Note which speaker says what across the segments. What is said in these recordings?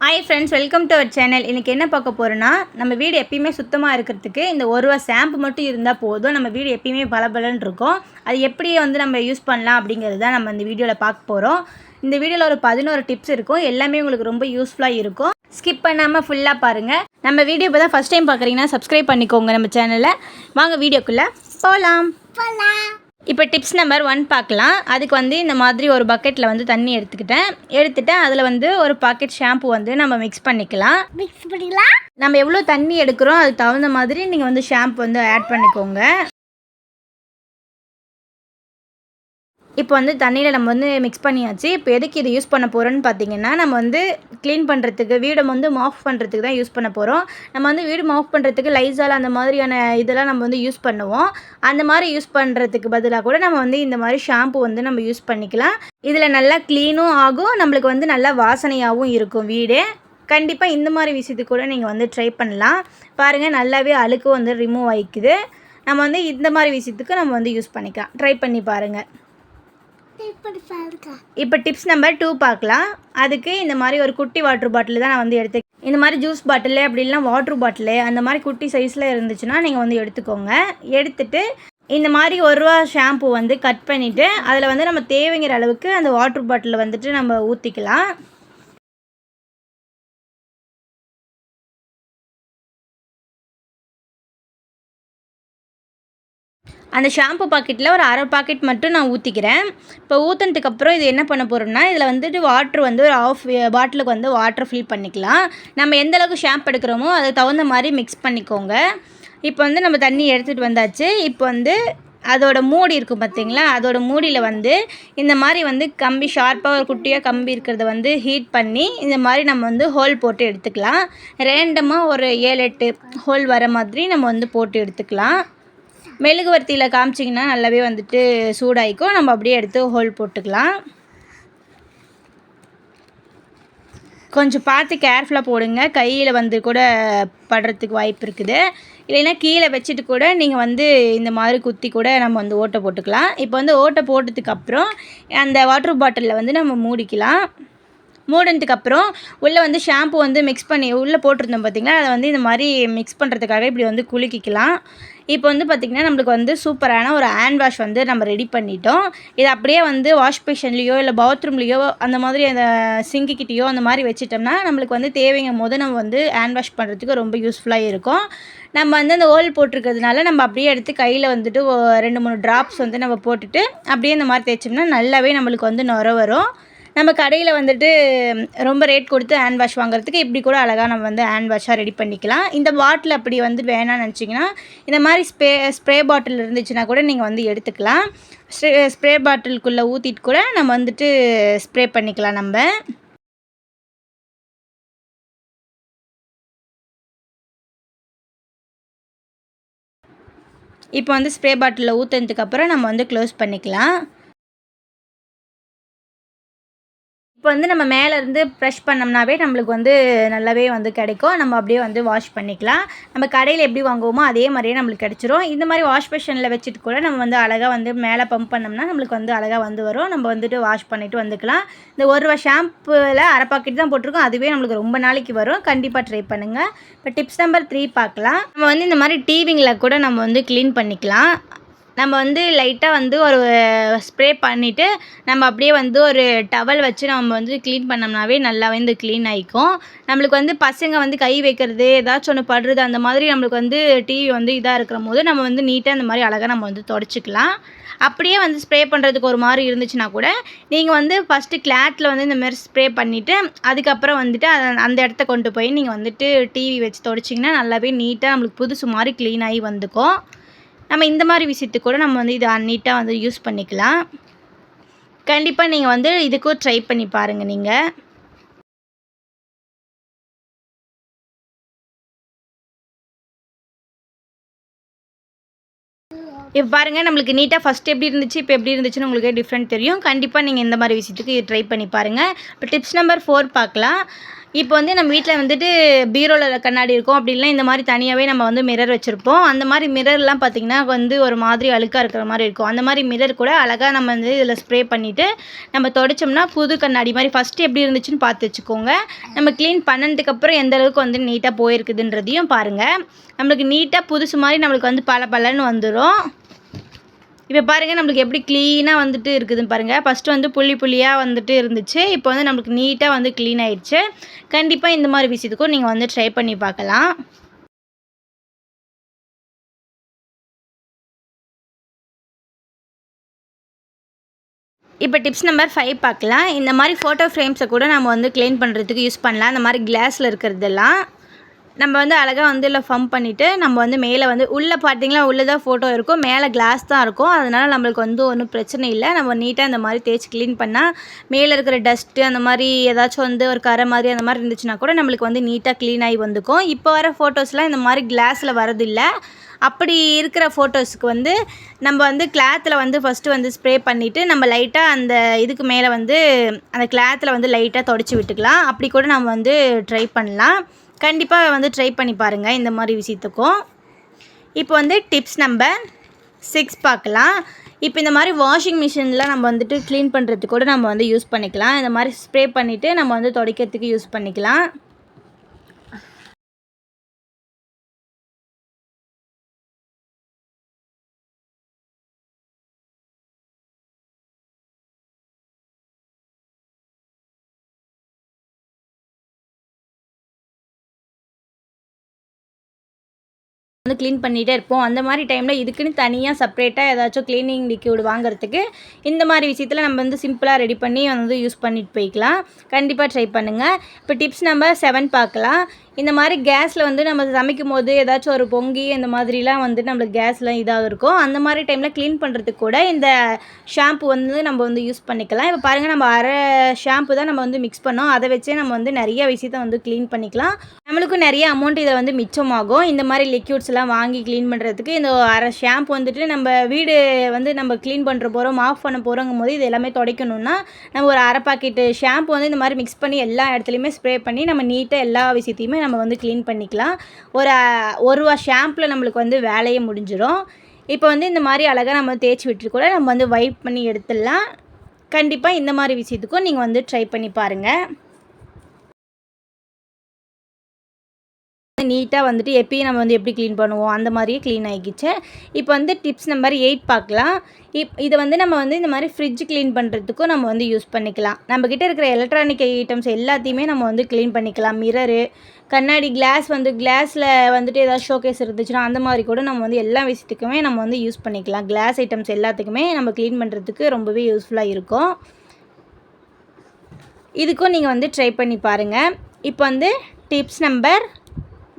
Speaker 1: Hi friends welcome to our channel இன்றைக்கி என்ன பார்க்க போகிறோன்னா நம்ம வீடு எப்பயுமே சுத்தமாக இருக்கிறதுக்கு இந்த ஒரு ரூபா ஷாம்பு மட்டும் இருந்தால் போதும். நம்ம வீடு எப்பயுமே பளபளன்னு இருக்கும். அது எப்படி வந்து நம்ம யூஸ் பண்ணலாம் அப்படிங்கிறது தான் நம்ம இந்த வீடியோவில் பார்க்க போகிறோம் இந்த வீடியோவில் ஒரு பதினோரு டிப்ஸ் இருக்கும். எல்லாமே உங்களுக்கு ரொம்ப யூஸ்ஃபுல்லாக இருக்கும். ஸ்கிப் பண்ணாமல் ஃபுல்லாக பாருங்கள் நம்ம வீடியோ இப்போ தான் ஃபஸ்ட் டைம் பார்க்குறீங்கன்னா சப்ஸ்கிரைப் பண்ணிக்கோங்க நம்ம சேனலில் வாங்க வீடியோக்குள்ளே போகலாம் போகலாம் இப்போ டிப்ஸ் நம்பர் ஒன் பார்க்கலாம். அதுக்கு வந்து இந்த மாதிரி ஒரு பக்கெட்டில் வந்து தண்ணி எடுத்துக்கிட்டேன். எடுத்துட்டு அதில் வந்து ஒரு பாக்கெட் ஷாம்பு வந்து நம்ம மிக்ஸ் பண்ணிக்கலாம்.
Speaker 2: மிக்ஸ் பண்ணிக்கலாம்
Speaker 1: நம்ம எவ்வளோ தண்ணி எடுக்கிறோம் அதுக்கு தகுந்த மாதிரி நீங்கள் வந்து ஷாம்பு வந்து ஆட் பண்ணிக்கோங்க. இப்போ வந்து தண்ணியில் நம்ம வந்து மிக்ஸ் பண்ணியாச்சு. இப்போ எதுக்கு இது யூஸ் பண்ண போகிறோன்னு பார்த்தீங்கன்னா நம்ம வந்து க்ளீன் பண்ணுறதுக்கு வீடை வந்து மாஃப் பண்ணுறதுக்கு தான் யூஸ் பண்ண போகிறோம் நம்ம வந்து வீடு மாஃப் பண்ணுறதுக்கு லைசால் அந்த மாதிரியான இதெல்லாம் நம்ம வந்து யூஸ் பண்ணுவோம். அந்த மாதிரி யூஸ் பண்ணுறதுக்கு பதிலாக கூட நம்ம வந்து இந்த மாதிரி ஷாம்பு வந்து நம்ம யூஸ் பண்ணிக்கலாம். இதில் நல்லா க்ளீனும் ஆகும். நம்மளுக்கு வந்து நல்லா வாசனையாகவும் இருக்கும் வீடு. கண்டிப்பாக இந்த மாதிரி விஷயத்துக்கு கூட நீங்கள் வந்து ட்ரை பண்ணலாம். பாருங்கள் நல்லாவே அழுக்கு வந்து ரிமூவ் ஆகிக்குது நம்ம வந்து இந்த மாதிரி விஷயத்துக்கு நம்ம வந்து யூஸ் பண்ணிக்கலாம். ட்ரை பண்ணி பாருங்கள் இப்போ டிப்ஸ் நம்பர் டூ பார்க்கலாம். அதுக்கு இந்த மாதிரி ஒரு குட்டி வாட்டர் பாட்டில் தான் நான் வந்து எடுத்து இந்த மாதிரி ஜூஸ் பாட்டிலு அப்படி இல்லைனா வாட்டர் பாட்டிலு அந்த மாதிரி குட்டி சைஸில் இருந்துச்சுன்னா நீங்கள் வந்து எடுத்துக்கோங்க. எடுத்துட்டு இந்த மாதிரி ஒரு ரூபா ஷாம்பு வந்து கட் பண்ணிவிட்டு அதில் வந்து நம்ம தேவைங்கிற அளவுக்கு அந்த வாட்டர் பாட்டிலில் வந்துட்டு நம்ம ஊற்றிக்கலாம் அந்த ஷாம்பு பாக்கெட்டில் ஒரு அரை பாக்கெட் மட்டும் நான் ஊற்றிக்கிறேன் இப்போ ஊற்றினதுக்கப்புறம் இது என்ன பண்ண போகிறோம்னா இதில் வந்துட்டு வாட்ரு வந்து ஒரு ஆஃப் பாட்டிலுக்கு வந்து வாட்டர் ஃபில் பண்ணிக்கலாம். நம்ம எந்த அளவுக்கு ஷாம்பு எடுக்கிறோமோ அதுக்கு தகுந்த மாதிரி மிக்ஸ் பண்ணிக்கோங்க. இப்போ வந்து நம்ம தண்ணி எடுத்துகிட்டு வந்தாச்சு. இப்போ வந்து அதோட மூடி இருக்கும் பார்த்தீங்களா அதோட மூடியில் வந்து இந்த மாதிரி வந்து கம்பி ஷார்ப்பாக ஒரு குட்டியாக கம்பி இருக்கிறத வந்து ஹீட் பண்ணி இந்த மாதிரி நம்ம வந்து ஹோல் போட்டு எடுத்துக்கலாம். ரேண்டமாக ஒரு ஏழு எட்டு ஹோல் வர மாதிரி நம்ம வந்து போட்டு எடுத்துக்கலாம். மெழுகுவர்த்தியில் காமிச்சிங்கன்னா நல்லாவே வந்துட்டு சூடாயிக்கும். நம்ம அப்படியே எடுத்து ஹோல் போட்டுக்கலாம். கொஞ்சம் பார்த்து கேர்ஃபுல்லாக போடுங்க. கையில் வந்து கூட படுறதுக்கு வாய்ப்பு இருக்குது. இல்லைன்னா கீழே வச்சுட்டு கூட நீங்கள் வந்து இந்த மாதிரி குத்தி கூட நம்ம வந்து ஓட்டை போட்டுக்கலாம். இப்போ வந்து ஓட்டை போட்டதுக்கப்புறம் அந்த வாட்டர் பாட்டிலில் வந்து நம்ம மூடிக்கலாம். மூடினதுக்கப்புறம் உள்ளே வந்து ஷாம்பு வந்து மிக்ஸ் பண்ணி உள்ளே போட்டிருந்தோம் பார்த்திங்களா அதை வந்து இந்த மாதிரி மிக்ஸ் பண்ணுறதுக்காக இப்படி வந்து குலுக்கிக்கலாம். இப்போ வந்து பார்த்திங்கன்னா நம்மளுக்கு வந்து சூப்பரான ஒரு ஹேண்ட் வாஷ் வந்து நம்ம ரெடி பண்ணிட்டோம். இது அப்படியே வந்து வாஷ் பேஷன்லேயோ இல்லை பாத்ரூம்லேயோ அந்த மாதிரி அந்த சிங்கிக்கிட்டேயோ அந்த மாதிரி வச்சுட்டோம்னா நம்மளுக்கு வந்து தேவைங்கும் போது நம்ம வந்து ஹேண்ட் வாஷ் பண்ணுறதுக்கு ரொம்ப யூஸ்ஃபுல்லாக இருக்கும். நம்ம வந்து அந்த ஓல் போட்டிருக்கிறதுனால நம்ம அப்படியே எடுத்து கையில் வந்துட்டு ரெண்டு மூணு ட்ராப்ஸ் வந்து நம்ம போட்டுட்டு அப்படியே இந்த மாதிரி தேய்ச்சோம்னா நல்லாவே நம்மளுக்கு வந்து நுர வரும். நம்ம கடையில் வந்துட்டு ரொம்ப ரேட் கொடுத்து ஹேண்ட் வாஷ் வாங்குறதுக்கு இப்படி கூட அழகாக நம்ம வந்து ஹேண்ட் வாஷாக ரெடி பண்ணிக்கலாம். இந்த பாட்டில் அப்படி வந்து வேணாம்னு நினச்சிங்கன்னா இந்த மாதிரி ஸ்ப்ரே ஸ்ப்ரே பாட்டில் இருந்துச்சுன்னா கூட நீங்கள் வந்து எடுத்துக்கலாம். ஸ்ப்ரே ஸ்ப்ரே பாட்டிலுக்குள்ளே ஊற்றிட்டு கூட நம்ம வந்துட்டு ஸ்ப்ரே பண்ணிக்கலாம் நம்ம. இப்போ வந்து ஸ்ப்ரே பாட்டிலில் ஊற்றுனதுக்கப்புறம் நம்ம வந்து க்ளோஸ் பண்ணிக்கலாம். வந்து நம்ம மேலேருந்து ப்ரெஷ் பண்ணோம்னாவே நம்மளுக்கு வந்து நல்லாவே வந்து கிடைக்கும். நம்ம அப்படியே வந்து வாஷ் பண்ணிக்கலாம். நம்ம கடையில் எப்படி வாங்குவோமோ அதே மாதிரியே நம்மளுக்கு கிடச்சிரும். இந்த மாதிரி வாஷ் மிஷினில் வச்சுட்டு கூட நம்ம வந்து அழகாக வந்து மேலே பம்ப் பண்ணோம்னா நம்மளுக்கு வந்து அழகாக வந்து வரும். நம்ம வந்துட்டு வாஷ் பண்ணிவிட்டு வந்துக்கலாம். இந்த ஒரு ரூபா ஷாம்புவில் அரை பாக்கெட் தான் போட்டிருக்கோம். அதுவே நம்மளுக்கு ரொம்ப நாளைக்கு வரும். கண்டிப்பாக ட்ரை பண்ணுங்கள் இப்போ டிப்ஸ் நம்பர் த்ரீ பார்க்கலாம். நம்ம வந்து இந்த மாதிரி டிவிங்கில் கூட நம்ம வந்து க்ளீன் பண்ணிக்கலாம். நம்ம வந்து லைட்டாக வந்து ஒரு ஸ்ப்ரே பண்ணிவிட்டு நம்ம அப்படியே வந்து ஒரு டவல் வச்சு நம்ம வந்து க்ளீன் பண்ணோம்னாவே நல்லாவே இந்த க்ளீன் ஆகிக்கும் நம்மளுக்கு வந்து பசங்க வந்து கை வைக்கிறது ஏதாச்சும் ஒன்று படுறது அந்த மாதிரி நம்மளுக்கு வந்து டிவி வந்து இதாக இருக்கிற போது நம்ம வந்து நீட்டாக இந்த மாதிரி அழகாக நம்ம வந்து தொடச்சிக்கலாம். அப்படியே வந்து ஸ்ப்ரே பண்ணுறதுக்கு ஒரு மாதிரி இருந்துச்சுன்னா கூட நீங்கள் வந்து ஃபஸ்ட்டு கிளாத்தில் வந்து இந்த மாதிரி ஸ்ப்ரே பண்ணிவிட்டு அதுக்கப்புறம் வந்துட்டு அதை அந்த இடத்த கொண்டு போய் நீங்கள் வந்துட்டு டிவி வச்சு தொடச்சிங்கன்னா நல்லாவே நீட்டாக நம்மளுக்கு புதுசு மாதிரி க்ளீன் ஆகி வந்துக்கும். நம்ம இந்த மாதிரி விஷயத்துக்கு கூட நம்ம வந்து இதை நீட்டாக வந்து யூஸ் பண்ணிக்கலாம். கண்டிப்பாக நீங்கள் வந்து இதுக்கும் ட்ரை பண்ணி பாருங்கள் நீங்கள் இப்போ பாருங்கள் நம்மளுக்கு நீட்டாக ஃபஸ்ட் எப்படி இருந்துச்சு இப்போ எப்படி இருந்துச்சுன்னு உங்களுக்கு டிஃப்ரெண்ட் தெரியும். கண்டிப்பாக நீங்கள் இந்த மாதிரி விஷயத்துக்கு ட்ரை பண்ணி பாருங்கள் இப்போ டிப்ஸ் நம்பர் ஃபோர் பார்க்கலாம். இப்போ வந்து நம்ம வீட்டில் வந்துட்டு பீரோவில் கண்ணாடி இருக்கும் அப்படிலாம் இந்த மாதிரி தனியாகவே நம்ம வந்து மிரர் வச்சுருப்போம். அந்த மாதிரி மிரர்லாம் பார்த்திங்கன்னா வந்து ஒரு மாதிரி அழுக்காக இருக்கிற மாதிரி இருக்கும். அந்த மாதிரி மிரர் கூட அழகாக நம்ம வந்து இதில் ஸ்ப்ரே பண்ணிவிட்டு நம்ம தொடச்சோம்னா புது கண்ணாடி மாதிரி ஃபஸ்ட்டு எப்படி இருந்துச்சுன்னு பார்த்து வச்சுக்கோங்க. நம்ம க்ளீன் பண்ணதுக்கப்புறம் எந்த அளவுக்கு வந்து நீட்டாக போயிருக்குதுன்றதையும் பாருங்கள் நம்மளுக்கு நீட்டாக புதுசு மாதிரி நம்மளுக்கு வந்து பல பலன்னு வந்துடும் இப்போ பாருங்கள் நம்மளுக்கு எப்படி க்ளீனாக வந்துட்டு இருக்குதுன்னு பாருங்கள் ஃபஸ்ட்டு வந்து புள்ளி புள்ளியாக வந்துட்டு இருந்துச்சு. இப்போ வந்து நம்மளுக்கு நீட்டாக வந்து க்ளீன் ஆயிடுச்சு. கண்டிப்பாக இந்த மாதிரி விஷயத்துக்கும் நீங்கள் வந்து ட்ரை பண்ணி பார்க்கலாம். இப்போ டிப்ஸ் நம்பர் ஃபைவ் பார்க்கலாம். இந்த மாதிரி ஃபோட்டோ ஃப்ரேம்ஸை கூட நம்ம வந்து க்ளீன் பண்ணுறதுக்கு யூஸ் பண்ணலாம். இந்த மாதிரி கிளாஸில் இருக்கிறதெல்லாம். நம்ம வந்து அழகாக வந்து இல்லை ஃபம் பண்ணிவிட்டு நம்ம வந்து மேலே வந்து உள்ளே பார்த்தீங்களா உள்ளே தான் ஃபோட்டோ இருக்கும். மேலே கிளாஸ் தான் இருக்கும். அதனால் நம்மளுக்கு வந்து ஒன்றும் பிரச்சனை இல்லை. நம்ம நீட்டாக இந்த மாதிரி தேய்ச்சி க்ளீன் பண்ணால் மேலே இருக்கிற டஸ்ட்டு அந்த மாதிரி ஏதாச்சும் வந்து ஒரு கரை மாதிரி அந்த மாதிரி இருந்துச்சுன்னா கூட நம்மளுக்கு வந்து நீட்டாக க்ளீன் ஆகி வந்துக்கும். இப்போ வர ஃபோட்டோஸ்லாம் இந்த மாதிரி கிளாஸில் வரதில்லை. அப்படி இருக்கிற ஃபோட்டோஸுக்கு வந்து நம்ம வந்து கிளாத்தில் வந்து ஃபஸ்ட்டு வந்து ஸ்ப்ரே பண்ணிவிட்டு நம்ம லைட்டாக அந்த இதுக்கு மேலே வந்து அந்த கிளாத்தில் வந்து லைட்டாக தொடச்சி விட்டுக்கலாம். அப்படி கூட நம்ம வந்து ட்ரை பண்ணலாம். கண்டிப்பாக வந்து ட்ரை பண்ணி பாருங்கள் இந்த மாதிரி விஷயத்துக்கும். இப்போ வந்து டிப்ஸ் நம்பர் சிக்ஸ் பார்க்கலாம். இப்போ இந்த மாதிரி வாஷிங் மிஷினில் நம்ம வந்துட்டு க்ளீன் பண்ணுறதுக்கு கூட நம்ம வந்து யூஸ் பண்ணிக்கலாம். இந்த மாதிரி ஸ்ப்ரே பண்ணிவிட்டு நம்ம வந்து துடைக்கிறதுக்கு யூஸ் பண்ணிக்கலாம். வந்து க்ளீன் பண்ணிகிட்டே இருப்போம். அந்த மாதிரி டைமில் இதுக்குன்னு தனியாக செப்பரேட்டாக ஏதாச்சும் க்ளீனிங் லிக்யூடு வாங்குறதுக்கு இந்த மாதிரி விஷயத்தில் நம்ம வந்து சிம்பிளாக ரெடி பண்ணி வந்து யூஸ் பண்ணிட்டு போய்க்கலாம். கண்டிப்பாக ட்ரை பண்ணுங்கள் இப்போ டிப்ஸ் நம்பர் செவன் பார்க்கலாம். இந்த மாதிரி கேஸில் வந்து நம்ம சமைக்கும் போது ஏதாச்சும் ஒரு பொங்கி இந்த மாதிரிலாம் வந்து நம்மளுக்கு கேஸ்லாம் இதாக இருக்கும். அந்த மாதிரி டைமில் க்ளீன் பண்ணுறதுக்கு கூட இந்த ஷாம்பு வந்து நம்ம வந்து யூஸ் பண்ணிக்கலாம். இப்போ பாருங்கள் நம்ம அரை ஷாம்பு தான் நம்ம வந்து மிக்ஸ் பண்ணோம். அதை வச்சே நம்ம வந்து நிறைய விஷயத்த வந்து க்ளீன் பண்ணிக்கலாம். நம்மளுக்கும் நிறைய அமௌண்ட் இதை வந்து மிச்சமாகும். இந்த மாதிரி லிக்யூட்ஸ் எல்லாம் வாங்கி க்ளீன் பண்ணுறதுக்கு இந்த அரை ஷாம்பு வந்துட்டு நம்ம வீடு வந்து நம்ம க்ளீன் பண்ணுற போகிறோம் ஆஃப் பண்ண போகிறோங்கும் போது இது எல்லாமே துடைக்கணும்னா நம்ம ஒரு அரை பாக்கெட்டு ஷாம்பு வந்து இந்த மாதிரி மிக்ஸ் பண்ணி எல்லா இடத்துலையுமே ஸ்ப்ரே பண்ணி நம்ம நீட்டாக எல்லா விஷயத்தையுமே நம்ம வந்து க்ளீன் பண்ணிக்கலாம். ஒரு ஒரு ரூபா ஷாம்பில் நம்மளுக்கு வந்து வேலையே முடிஞ்சிடும் இப்போ வந்து இந்த மாதிரி அழகாக நம்ம தேய்ச்சி விட்டு கூட நம்ம வந்து வைப் பண்ணி எடுத்துடலாம். கண்டிப்பாக இந்த மாதிரி விஷயத்துக்கும் நீங்கள் வந்து ட்ரை பண்ணி பாருங்கள் நீட்டாக வந்துட்டு எப்பயும் நம்ம வந்து எப்படி க்ளீன் பண்ணுவோம் அந்த மாதிரியே க்ளீன் ஆகிக்கிச்சு இப்போ வந்து டிப்ஸ் நம்பர் எயிட் பார்க்கலாம். இப் இதை வந்து நம்ம வந்து இந்த மாதிரி ஃப்ரிட்ஜ் க்ளீன் பண்ணுறதுக்கும் நம்ம வந்து யூஸ் பண்ணிக்கலாம். நம்மக்கிட்ட இருக்கிற எலக்ட்ரானிக் ஐட்டம்ஸ் எல்லாத்தையுமே நம்ம வந்து க்ளீன் பண்ணிக்கலாம். மிரரு கண்ணாடி கிளாஸ் வந்து கிளாஸில் வந்துட்டு ஏதாவது ஷோகேஸ் இருந்துச்சுன்னா அந்த மாதிரி கூட நம்ம வந்து எல்லா விஷயத்துக்குமே நம்ம வந்து யூஸ் பண்ணிக்கலாம். கிளாஸ் ஐட்டம்ஸ் எல்லாத்துக்குமே நம்ம க்ளீன் பண்ணுறதுக்கு ரொம்பவே யூஸ்ஃபுல்லாக இருக்கும். இதுக்கும் நீங்கள் வந்து ட்ரை பண்ணி பாருங்கள் இப்போ வந்து டிப்ஸ் நம்பர்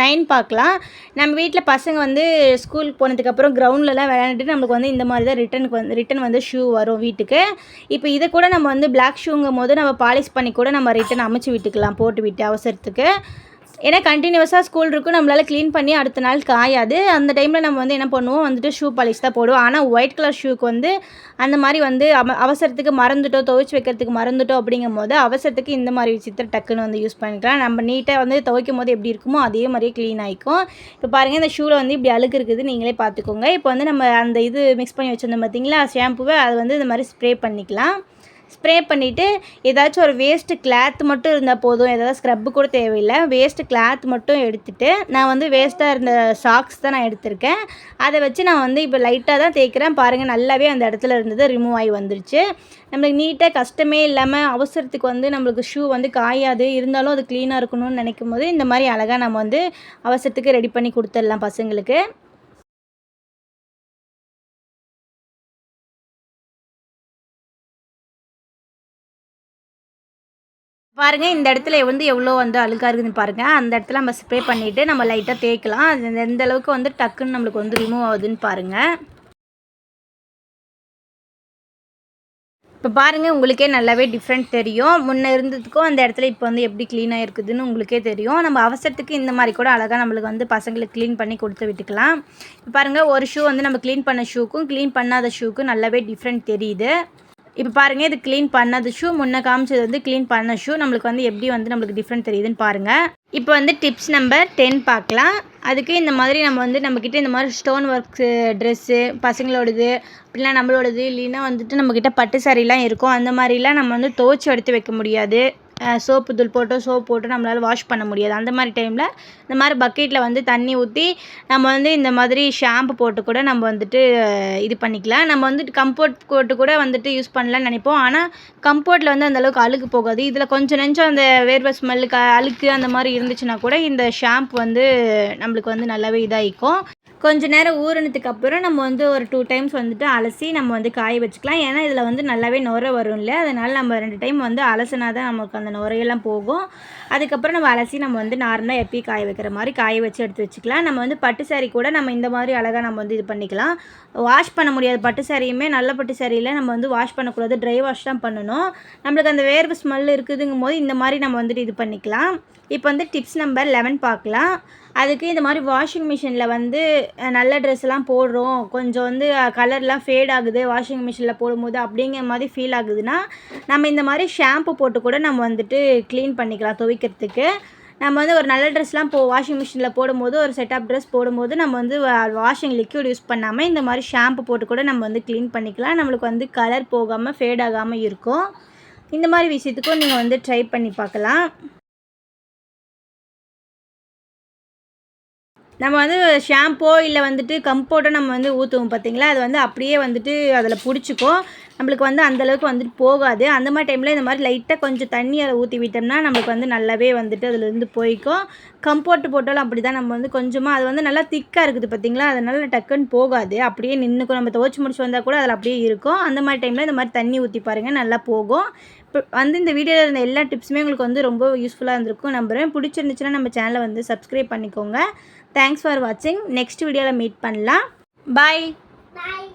Speaker 1: நைன் பார்க்கலாம். நம்ம வீட்டில் பசங்க வந்து ஸ்கூலுக்கு போனதுக்கப்புறம் கிரவுண்ட்லலாம் விளையாண்டுட்டு நம்மளுக்கு வந்து இந்த மாதிரி தான் ரிட்டனுக்கு வந்து ரிட்டன் வந்து ஷூ வரும் வீட்டுக்கு. இப்போ இதை கூட நம்ம வந்து பிளாக் ஷூங்கும் போது நம்ம பாலிஷ் பண்ணி கூட நம்ம ரிட்டன் அமைச்சு விட்டுக்கலாம் போட்டு விட்டு அவசரத்துக்கு. ஏன்னா கண்டினியூஸாக ஸ்கூல் இருக்கும். நம்மளால் க்ளீன் பண்ணி அடுத்த நாள் காயாது. அந்த டைமில் நம்ம வந்து என்ன பண்ணுவோம்? வந்துட்டு ஷூ பாலிஷ் தான் போடுவோம். ஆனால் ஒயிட் கலர் ஷூக்கு வந்து அந்த மாதிரி வந்து அவ அவசரத்துக்கு மறந்துட்டோம். துவைச்சி வைக்கிறதுக்கு மறந்துட்டோம் அப்படிங்கும் போது அவசரத்துக்கு இந்த மாதிரி விஷயத்தை டக்குன்னு வந்து யூஸ் பண்ணிக்கலாம். நம்ம நீட்டாக வந்து துவைக்கும் போது எப்படி இருக்குமோ அதே மாதிரியே க்ளீன் ஆகிக்கும் இப்போ பாருங்கள் இந்த ஷூவில் வந்து இப்படி அழுக்கு இருக்குது நீங்களே பார்த்துக்கோங்க. இப்போ வந்து நம்ம அந்த இது மிக்ஸ் பண்ணி வச்சுருந்தோம் பார்த்தீங்களா ஷாம்புவை அது வந்து இந்த மாதிரி ஸ்ப்ரே பண்ணிக்கலாம். ஸ்ப்ரே பண்ணிவிட்டு ஏதாச்சும் ஒரு வேஸ்ட்டு கிளாத் மட்டும் இருந்தால் போதும். ஏதாவது ஸ்க்ரப்பு கூட தேவையில்லை. வேஸ்ட்டு கிளாத் மட்டும் எடுத்துகிட்டு நான் வந்து வேஸ்ட்டாக இருந்த சாக்ஸ் தான் நான் எடுத்திருக்கேன். அதை வச்சு நான் வந்து இப்போ லைட்டாக தான் தேய்க்கிறேன். பாருங்கள் நல்லாவே அந்த இடத்துல இருந்தது ரிமூவ் ஆகி வந்துருச்சு. நம்மளுக்கு நீட்டாக கஷ்டமே இல்லாமல் அவசரத்துக்கு வந்து நம்மளுக்கு ஷூ வந்து காயாது. இருந்தாலும் அது க்ளீனாக இருக்கணும்னு நினைக்கும் போது இந்த மாதிரி அழகாக நம்ம வந்து அவசரத்துக்கு ரெடி பண்ணி கொடுத்துடலாம் பசங்களுக்கு. பாருங்க இந்த இடத்துல வந்து எவ்வளோ வந்து அழுக்காக இருக்குதுன்னு பாருங்க. அந்த இடத்துல நம்ம ஸ்ப்ரே பண்ணிவிட்டு நம்ம லைட்டாக தேய்க்கலாம். அது எந்த- அளவுக்கு வந்து டக்குன்னு நம்மளுக்கு வந்து ரிமூவ் ஆகுதுன்னு பாருங்க. இப்போ பாருங்கள் உங்களுக்கே நல்லாவே டிஃப்ரெண்ட் தெரியும். முன்னே இருந்ததுக்கும் அந்த இடத்துல இப்போ வந்து எப்படி க்ளீனாக இருக்குதுன்னு உங்களுக்கே தெரியும். நம்ம அவசரத்துக்கு இந்த மாதிரி கூட அழகாக நம்மளுக்கு வந்து பசங்களுக்கு க்ளீன் பண்ணி கொடுத்து விட்டுக்கலாம். இப்போ பாருங்கள் ஒரு ஷூ வந்து நம்ம க்ளீன் பண்ண ஷூக்கும் க்ளீன் பண்ணாத ஷூக்கும் நல்லாவே டிஃப்ரெண்ட் தெரியுது. இப்போ பாருங்கள் இது க்ளீன் பண்ணது ஷூ முன்ன காமிச்சது வந்து க்ளீன் பண்ண ஷூ நம்மளுக்கு வந்து எப்படி வந்து நம்மளுக்கு டிஃப்ரெண்ட் தெரியுதுன்னு பாருங்கள் இப்போ வந்து டிப்ஸ் நம்பர் டென் பார்க்கலாம். அதுக்கு இந்த மாதிரி நம்ம வந்து நம்மக்கிட்ட இந்த மாதிரி ஸ்டோன் ஒர்க்ஸு ட்ரெஸ்ஸு பசங்களோடது அப்படிலாம் நம்மளோடது இல்லைன்னா வந்துட்டு நம்மக்கிட்ட பட்டு சாரிலாம் இருக்கும். அந்த மாதிரிலாம் நம்ம வந்து துவச்சி எடுத்து வைக்க முடியாது. சோப்பு தூள் போட்டோ சோப் போட்டு நம்மளால் வாஷ் பண்ண முடியாது. அந்த மாதிரி டைமில் இந்த மாதிரி பக்கெட்டில் வந்து தண்ணி ஊற்றி நம்ம வந்து இந்த மாதிரி ஷாம்பு போட்டு கூட நம்ம வந்துட்டு இது பண்ணிக்கலாம். நம்ம வந்துட்டு கம்போர்ட் போட்டு கூட வந்துட்டு யூஸ் பண்ணலாம்னு நினைப்போம். ஆனால் கம்போர்ட்டில் வந்து அந்தளவுக்கு அழுக்கு போகாது. இதில் கொஞ்சம் நெஞ்சம் அந்த வேர்வை ஸ்மெல்லு க அழுக்கு அந்த மாதிரி இருந்துச்சுன்னா கூட இந்த ஷாம்பு வந்து நம்மளுக்கு வந்து நல்லாவே இதாகிக்கும் கொஞ்ச நேரம் ஊறினதுக்கு அப்புறம் நம்ம வந்து ஒரு டூ டைம்ஸ் வந்துட்டு அலசி நம்ம வந்து காய வச்சுக்கலாம். ஏன்னா இதில் வந்து நல்லாவே நுர வரும் இல்லை அதனால் நம்ம ரெண்டு டைம் வந்து அலசினா தான் நமக்கு அந்த நுரையெல்லாம் போகும். அதுக்கப்புறம் நம்ம அலசி நம்ம வந்து நார்மலாக எப்பயும் காய வைக்கிற மாதிரி காய வச்சு எடுத்து வச்சுக்கலாம். நம்ம வந்து பட்டு சாரீ கூட நம்ம இந்த மாதிரி அழகாக நம்ம வந்து இது பண்ணிக்கலாம். வாஷ் பண்ண முடியாது. பட்டு சாரியுமே நல்ல பட்டு சாரியில் நம்ம வந்து வாஷ் பண்ணக்கூடாது. ட்ரை வாஷ் தான் பண்ணணும். நம்மளுக்கு அந்த வேர்வை ஸ்மெல் இருக்குதுங்கும் போது இந்த மாதிரி நம்ம வந்துட்டு இது பண்ணிக்கலாம். இப்போ வந்து டிப்ஸ் நம்பர் லெவன் பார்க்கலாம். அதுக்கு இந்த மாதிரி வாஷிங் மிஷினில் வந்து நல்ல ட்ரெஸ்லாம் போடுறோம். கொஞ்சம் வந்து கலர்லாம் ஃபேட் ஆகுது. வாஷிங் மிஷினில் போடும்போது அப்படிங்கிற மாதிரி ஃபீல் ஆகுதுன்னா நம்ம இந்த மாதிரி ஷாம்பு போட்டு கூட நம்ம வந்துட்டு க்ளீன் பண்ணிக்கலாம் துவைக்கிறதுக்கு. நம்ம வந்து ஒரு நல்ல ட்ரெஸ்லாம் போ வாஷிங் மிஷினில் போடும்போது ஒரு செட் ஆஃப் ட்ரெஸ் போடும்போது நம்ம வந்து வாஷிங் லிக்யூட் யூஸ் பண்ணாமல் இந்த மாதிரி ஷாம்பு போட்டு கூட நம்ம வந்து க்ளீன் பண்ணிக்கலாம். நம்மளுக்கு வந்து கலர் போகாமல் ஃபேட் ஆகாமல் இருக்கும். இந்த மாதிரி விஷயத்துக்கும் நீங்கள் வந்து ட்ரை பண்ணி பார்க்கலாம். நம்ம வந்து ஷாம்போ இல்லை வந்துட்டு கம்போட்டோ நம்ம வந்து ஊற்றுவோம் பார்த்தீங்களா அது வந்து அப்படியே வந்துட்டு அதில் பிடிச்சிக்கும் நம்மளுக்கு வந்து அந்தளவுக்கு வந்துட்டு போகாது. அந்த மாதிரி டைமில் இந்த மாதிரி லைட்டாக கொஞ்சம் தண்ணி அதை ஊற்றி விட்டோம்னா நம்மளுக்கு வந்து நல்லாவே வந்துட்டு அதுலேருந்து போய்க்கும். கம்போர்ட் போட்டாலும் அப்படி தான் நம்ம வந்து கொஞ்சமாக அது வந்து நல்லா திக்காக இருக்குது பார்த்தீங்களா அதனால டக்குன்னு போகாது. அப்படியே நின்றுக்கும் நம்ம துவச்சி முடிச்சு வந்தால் கூட அதில் அப்படியே இருக்கும். அந்த மாதிரி டைமில் இந்த மாதிரி தண்ணி ஊற்றி பாருங்கள் நல்லா போகும். இப்போ வந்து இந்த வீடியோவில் இருந்த எல்லா டிப்ஸுமே உங்களுக்கு வந்து ரொம்ப யூஸ்ஃபுல்லாக இருந்திருக்கும். நம்புகிறேன் பிடிச்சிருந்துச்சுன்னா நம்ம சேனலை வந்து சப்ஸ்கிரைப் பண்ணிக்கோங்க. தேங்க்ஸ் ஃபார் வாட்சிங் நெக்ஸ்ட் வீடியோவில் மீட் பண்ணலாம். Bye
Speaker 2: bye